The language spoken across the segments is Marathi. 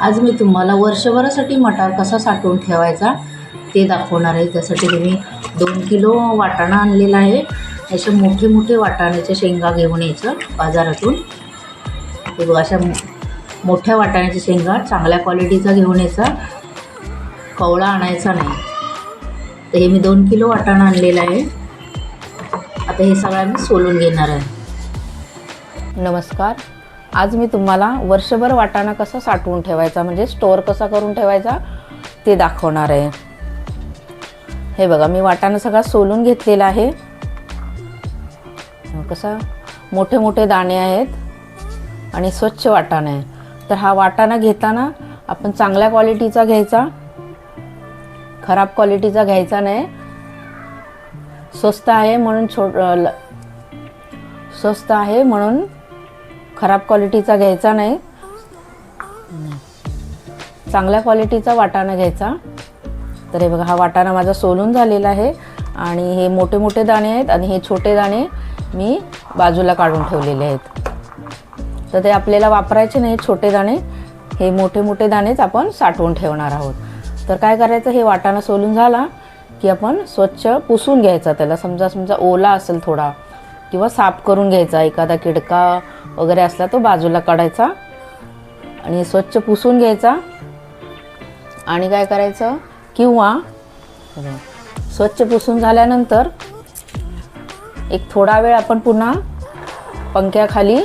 आज मी तुम्हाला वर्षभरासाठी मटार कसा साठवून ठेवायचा ते दाखवणार आहे. त्यासाठी तुम्ही दोन किलो वाटाणा आणलेला आहे. असे मोठे मोठे वाटाण्याच्या शेंगा घेऊन यायचं बाजारातून. बघा अशा मोठ्या वाटाण्याच्या शेंगा चांगल्या क्वालिटीचा घेऊन यायचा. कवळा आणायचा नाही. तर हे मी दोन किलो वाटाणा आणलेला आहे. आता हे सगळं मी सोलून घेणार आहे. नमस्कार. आज मी तुम्हाला वर्षभर वाटाणा कसा साठवून ठेवायचा म्हणजे स्टोअर कसा करून ठेवायचा ते दाखवणार आहे. हे बघा मी वाटाणा सगळा सोलून घेतलेला आहे. कसा मोठे मोठे दाणे आहेत आणि स्वच्छ वाटाणा आहे. तर हा वाटाणा घेताना आपण चांगल्या क्वालिटीचा घ्यायचा खराब क्वालिटीचा घ्यायचा नाही. स्वस्त आहे म्हणून छोट ल- स्वस्त आहे म्हणून खराब क्वालिटीचा घ्यायचा नाही. चांगल्या क्वालिटीचा वाटाणा घ्यायचा. तर हे बघा हा वाटाणा माझा सोलून झालेला आहे आणि हे मोठे मोठे दाणे आहेत आणि हे छोटे दाणे मी बाजूला काढून ठेवलेले आहेत. तर ते आपल्याला वापरायचे नाही छोटे दाणे. हे मोठे मोठे दाणेच आपण साठवून ठेवणार आहोत. तर काय करायचं हे वाटाणा सोलून झाला की आपण स्वच्छ पुसून घ्यायचा त्याला. समजा समजा ओला असेल थोडा किंवा साफ करून घ्यायचा. एखादा किडका वगैरे असला तो बाजूला काढायचा आणि स्वच्छ पुसून घ्यायचा. आणि काय करायचं? किंवा स्वच्छ पुसून झाल्यानंतर एक थोडा वेळ आपण पुन्हा पंख्याखाली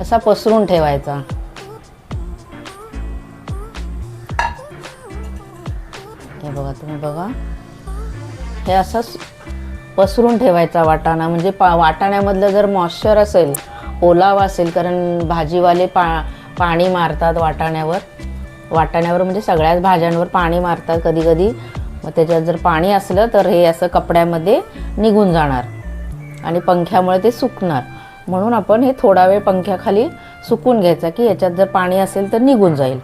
असा पसरून ठेवायचा. हे बघा तुम्ही बघा. हे असंच पसरून ठेवायचा वाटाणा. म्हणजे पा वाटाण्यामधलं जर मॉइश्चर असेल ओलावा असेल कारण भाजीवाले पा पाणी मारतात वाटाण्यावर. वाटाण्यावर म्हणजे सगळ्याच भाज्यांवर पाणी मारतात कधी कधी मग त्याच्यात जर पाणी असलं तर हे असं कपड्यामध्ये निघून जाणार. आणि पंख्यामुळे ते सुकणार. म्हणून आपण हे थोडा वेळ पंख्याखाली सुकून घ्यायचा की याच्यात जर पाणी असेल तर निघून जाईल.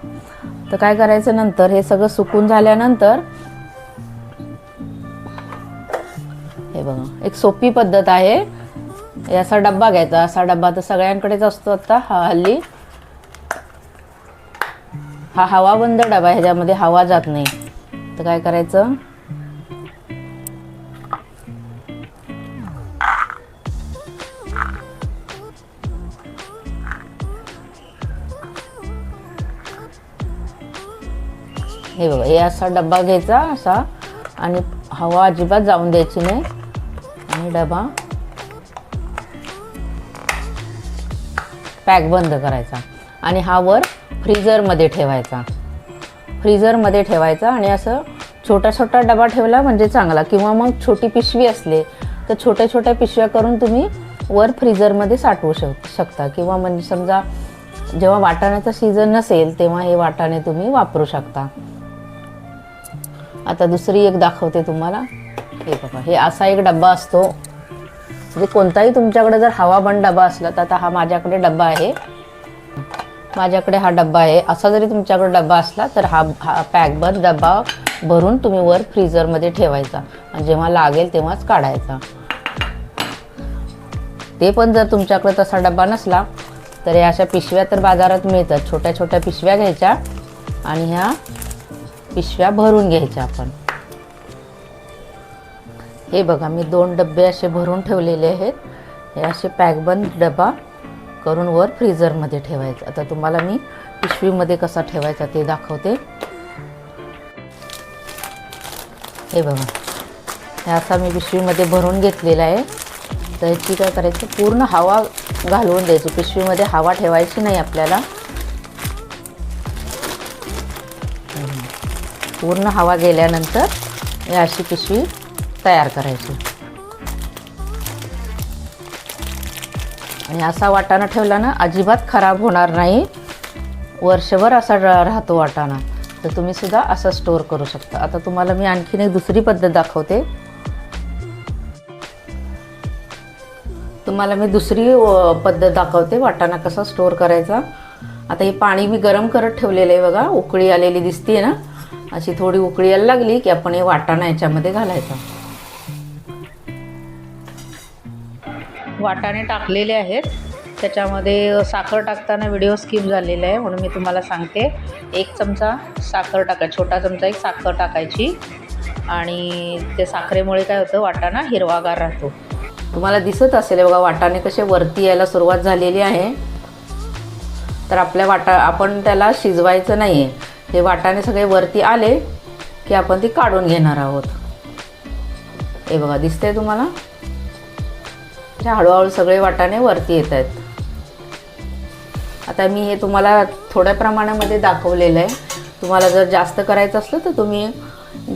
तर काय करायचं नंतर? हे सगळं सुकून झाल्यानंतर हे बघा. एक सोपी पद्धत आहे. याचा डब्बा घ्यायचा. असा डब्बा तर सगळ्यांकडेच असतो आता हा हल्ली. हा हवा बंद डबा आहे ह्याच्यामध्ये हवा जात नाही. तर काय करायचं? हे बघा हे असा डब्बा घ्यायचा असा. आणि हवा अजिबात जाऊन द्यायची नाही. आणि डबा. पॅक बंद करायचा. आणि हा वर फ्रीजरमध्ये ठेवायचा. फ्रीजरमध्ये ठेवायचा आणि असं छोटा छोटा डबा ठेवला म्हणजे चांगला. किंवा मग छोटी पिशवी असले तर छोट्या छोट्या पिशव्या करून तुम्ही वर फ्रीजरमध्ये साठवू शक शकता. किंवा म्हणजे समजा जेव्हा वाटाण्याचा सीझन नसेल तेव्हा हे वाटाणे तुम्ही वापरू शकता. आता दुसरी एक दाखवते तुम्हाला. हे बघा हे असा एक डब्बा असतो. म्हणजे कोणताही तुमच्याकडे जर हवा बंद डबा असला तर आता हा माझ्याकडे डब्बा आहे. माझ्याकडे हा डब्बा आहे. असा जरी तुमच्याकडे डब्बा असला तर हा हा पॅकभर डब्बा भरून तुम्ही वर फ्रीजरमध्ये ठेवायचा आणि जेव्हा लागेल तेव्हाच काढायचा. ते पण जर तुमच्याकडे तसा डब्बा नसला तर या अशा पिशव्या तर बाजारात मिळतात. छोट्या छोट्या पिशव्या घ्यायच्या आणि ह्या पिशव्या भरून घ्यायच्या आपण. हे बघा मी दोन डबे असे भरून ठेवलेले आहेत. हे असे पॅकबंद डबा करून वर फ्रीजरमध्ये ठेवायचं. आता तुम्हाला मी पिशवीमध्ये कसा ठेवायचा ते दाखवते. हे बघा हे असा मी पिशवीमध्ये भरून घेतलेला आहे. तर ह्याची काय करायचं पूर्ण हवा घालवून द्यायची. पिशवीमध्ये हवा ठेवायची नाही आपल्याला. पूर्ण हवा गेल्यानंतर हे अशी पिशवी तयार करायची. आणि असा वाटाणा ठेवला ना अजिबात खराब होणार नाही. वर्षभर असा राहतो वाटाणा. तर तुम्ही सुद्धा असा स्टोअर करू शकता. आता तुम्हाला मी आणखीन एक दुसरी पद्धत दाखवते. तुम्हाला मी दुसरी पद्धत दाखवते वाटाणा कसा स्टोअर करायचा. आता हे पाणी मी गरम करत ठेवलेलं आहे बघा. उकळी आलेली दिसते ना. अशी थोडी उकळी यायला लागली की आपण हे वाटाणा याच्यामध्ये घालायचा. वाटाणे टाकलेले आहेत. त्याच्यामध्ये साखर टाकताना व्हिडिओ स्किप झालेला आहे म्हणून मी तुम्हाला सांगते. एक चमचा साखर टाका छोटा चमचा एक साखर टाकायची. आणि ते साखरेमुळे काय होतं वाटाणा हिरवागार राहतो. तुम्हाला दिसत असेल बघा वाटाणे कसे वरती यायला सुरुवात झालेली आहे. तर आपल्या वाटा आपण त्याला शिजवायचं नाही आहे हे वाटाणे सगळे वरती आले की आपण ती काढून घेणार आहोत. हे बघा दिसतंय तुम्हाला? हे हळूहळू सगळे वाटाणे वरती येत आहेत. आता मी हे तुम्हाला थोड्या प्रमाणामध्ये दाखवलेलं आहे. तुम्हाला जर जास्त करायचं असलं तर तुम्ही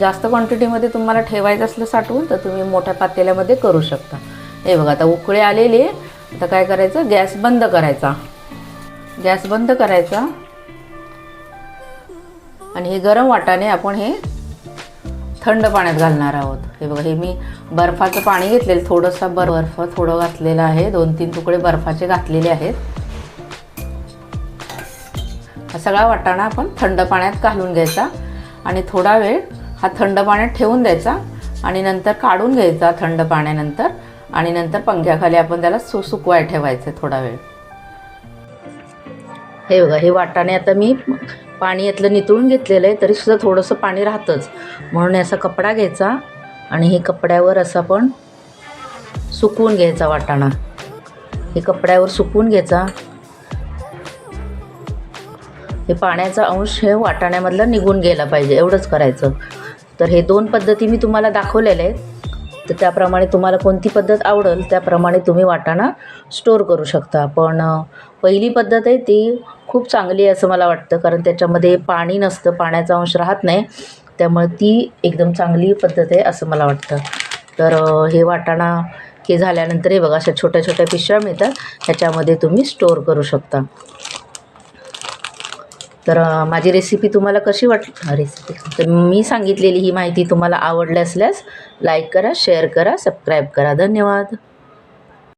जास्त क्वांटिटीमध्ये तुम्हाला ठेवायचं असलं साठवून तर तुम्ही मोठ्या पातेल्यामध्ये करू शकता. हे बघा आता उकळे आलेले आता काय करायचं? गॅस बंद करायचा. गॅस बंद करायचा. आणि हे गरम वाटाने आपण हे थंड पाण्यात घालणार आहोत. हे बघा हे मी बर्फाचं पाणी घेतलेलं थोडंसं बर बर्फ थोडं घातलेलं आहे. दोन तीन तुकडे बर्फाचे घातलेले आहेत. हा सगळा वाटाणा आपण थंड पाण्यात घालून घ्यायचा आणि थोडा वेळ हा थंड पाण्यात ठेवून द्यायचा आणि नंतर काढून घ्यायचा थंड पाण्यानंतर आणि नंतर पंख्याखाली आपण त्याला सु सुकवाय ठेवायचं थोडा वेळ. हे बघा हे वाटाणे आता मी पाणी यातलं नितळून घेतलेलं आहे तरी सुद्धा थोडंसं पाणी राहतंच. म्हणून असा कपडा घ्यायचा आणि हे कपड्यावर असं आपण सुकवून घ्यायचा वाटाणा. हे कपड्यावर सुकवून घ्यायचा. हे पाण्याचा अंश हे वाटाण्यामधला निघून गेला पाहिजे एवढंच करायचं. तर हे दोन पद्धती मी तुम्हाला दाखवलेल्या आहेत. तर त्याप्रमाणे तुम्हाला कोणती पद्धत आवडेल त्याप्रमाणे तुम्ही वाटाणा स्टोअर करू शकता. पण पहिली पद्धत आहे ती खूप चांगली आहे असं मला वाटतं कारण त्याच्यामध्ये पाणी नसतं पाण्याचा अंश राहत नाही. त्यामुळे ती एकदम चांगली पद्धत आहे असं मला वाटतं. तर हे वाटाणा हे झाल्यानंतर हे बघा अशा छोट्या छोट्या पिशव्या मिळतात. ह्याच्यामध्ये तुम्ही स्टोअर करू शकता. तर माझी रेसिपी तुम्हाला कशी वाटली रेसिपी तर मी सांगितलेली ही माहिती तुम्हाला आवडली असल्यास लाईक करा शेअर करा सबस्क्राईब करा. धन्यवाद.